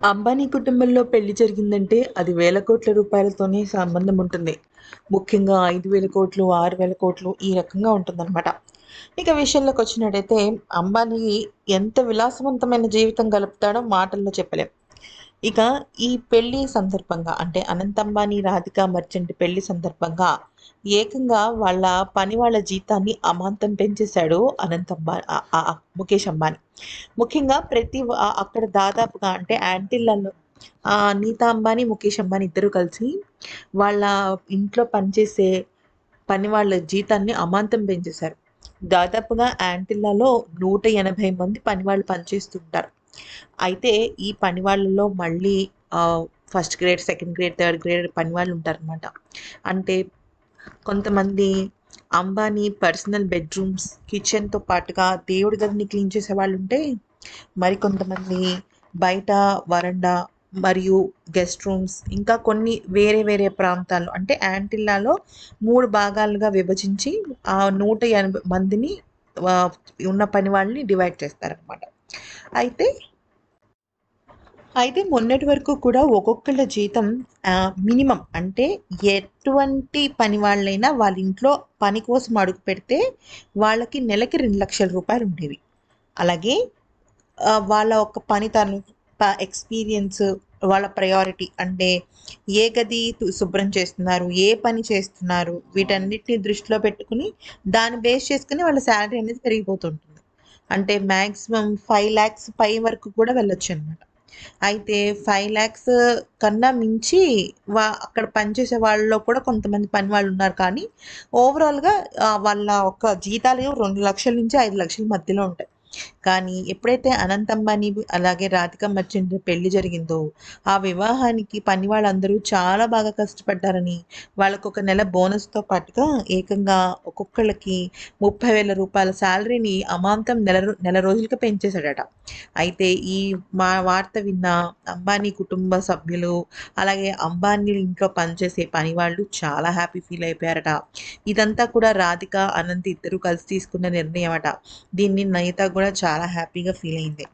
అంబానీ కుటుంబంలో పెళ్ళి జరిగిందంటే అది వేల కోట్ల రూపాయలతోనే సంబంధం ఉంటుంది. ముఖ్యంగా ఐదు వేల కోట్లు ఆరు వేల కోట్లు ఈ రకంగా ఉంటుందన్నమాట. ఇక విషయంలోకి వచ్చినట్టయితే అంబానీ ఎంత విలాసవంతమైన జీవితం గలుపుతాడో మాటల్లో చెప్పలేం. ఇక ఈ పెళ్ళి సందర్భంగా అంటే అనంతంబాని అంబానీ రాధిక మర్చెంట్ పెళ్ళి సందర్భంగా ఏకంగా వాళ్ళ పని వాళ్ళ జీతాన్ని అమాంతం పెంచేశాడు అనంత్ అంబానీ ముఖేష్ అంబానీ. ముఖ్యంగా ప్రతి అక్కడ దాదాపుగా అంటే యాంటిల్లలో ఆ, నీతా అంబానీ ముఖేష్ అంబానీ ఇద్దరు కలిసి వాళ్ళ ఇంట్లో పనిచేసే పని వాళ్ళ జీతాన్ని అమాంతం పెంచేశారు. దాదాపుగా యాంటిల్లాలో నూట ఎనభై మంది పని వాళ్ళు పనిచేస్తుంటారు. అయితే ఈ పని వాళ్ళలో మళ్ళీ first grade second grade third grade పని వాళ్ళు ఉంటారనమాట అంటే కొంతమంది అంబానీ పర్సనల్ బెడ్రూమ్స్ కిచెన్తో పాటుగా దేవుడి గదిని క్లీన్ చేసే వాళ్ళు ఉంటే మరి కొంతమంది బయట వరండా మరియు గెస్ట్ రూమ్స్ ఇంకా కొన్ని వేరే వేరే ప్రాంతాలు అంటే యాంటిల్లాలో మూడు భాగాలుగా విభజించి ఆ నూట ఎనభై మందిని ఉన్న పని వాళ్ళని డివైడ్ చేస్తారనమాట అయితే అయితే మొన్నటి వరకు కూడా ఒక్కొక్కళ్ళ జీతం మినిమం అంటే ఎటువంటి పని వాళ్ళైనా వాళ్ళ ఇంట్లో పని కోసం అడుగు పెడితే వాళ్ళకి నెలకి రెండు లక్షల రూపాయలు ఉండేవి. అలాగే వాళ్ళ ఒక పనితనం ఎక్స్పీరియన్స్ వాళ్ళ ప్రయారిటీ అంటే ఏ గది శుభ్రం చేస్తున్నారు ఏ పని చేస్తున్నారు వీటన్నిటిని దృష్టిలో పెట్టుకుని దాన్ని బేస్ చేసుకుని వాళ్ళ శాలరీ అనేది పెరిగిపోతుంటుంది. అంటే మ్యాక్సిమం ఫైవ్ ల్యాక్స్ పై వరకు కూడా వెళ్ళొచ్చు అనమాట అయితే ఫైవ్ ల్యాక్స్ కన్నా మించి వా అక్కడ పనిచేసే వాళ్ళలో కూడా కొంతమంది పని వాళ్ళు ఉన్నారు. కానీ ఓవరాల్గా వాళ్ళ ఒక జీతాలు రెండు లక్షల నుంచి ఐదు లక్షల మధ్యలో ఉంటాయి. కానీ ఎప్పుడైతే అనంత్ అంబానీ అలాగే రాధిక మర్చెంట్ పెళ్ళి జరిగిందో ఆ వివాహానికి పని వాళ్ళందరూ చాలా బాగా కష్టపడ్డారని వాళ్ళకు ఒక నెల బోనస్తో పాటుగా ఏకంగా ఒక్కొక్కళ్ళకి ముప్పై వేల రూపాయల శాలరీని అమాంతం నెల నెల రోజులకి పెంచేశాడట. అయితే ఈ మా వార్త విన్న అంబానీ కుటుంబ సభ్యులు అలాగే అంబానీ ఇంట్లో పనిచేసే పని వాళ్ళు చాలా హ్యాపీ ఫీల్ అయిపోయారట. ఇదంతా కూడా రాధిక అనంత్ ఇద్దరు కలిసి తీసుకున్న నిర్ణయం అట దీన్ని నయత కూడా చాలా హ్యాపీగా ఫీల్ అయింది.